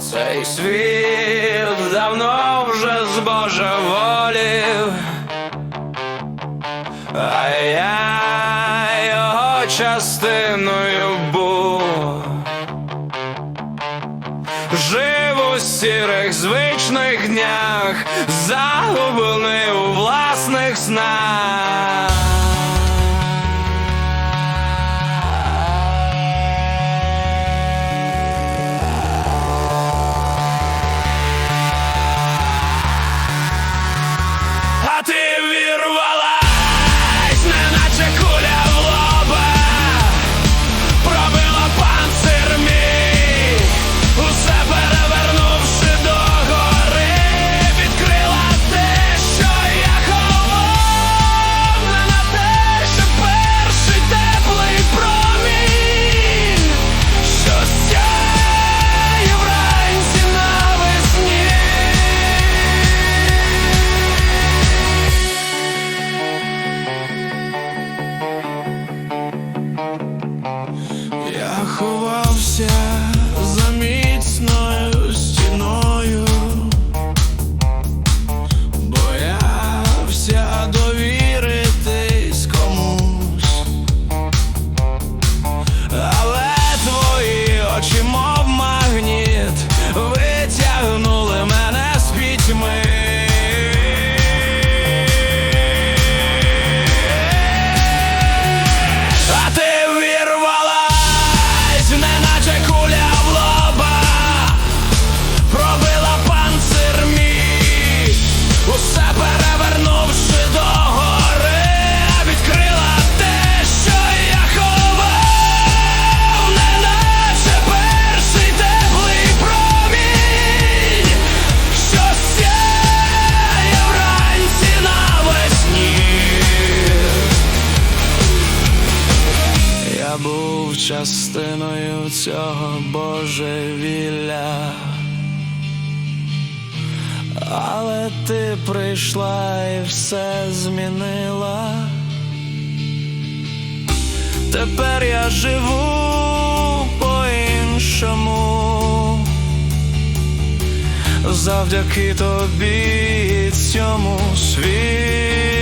Цей світ давно вже збожеволів, а я його частиною був. Жив у сірих звичних днях, загублений у власних снах. Ховався частиною цього божевілля, але ти прийшла і все змінила. Тепер я живу по-іншому. Завдяки тобі і цьому світлу.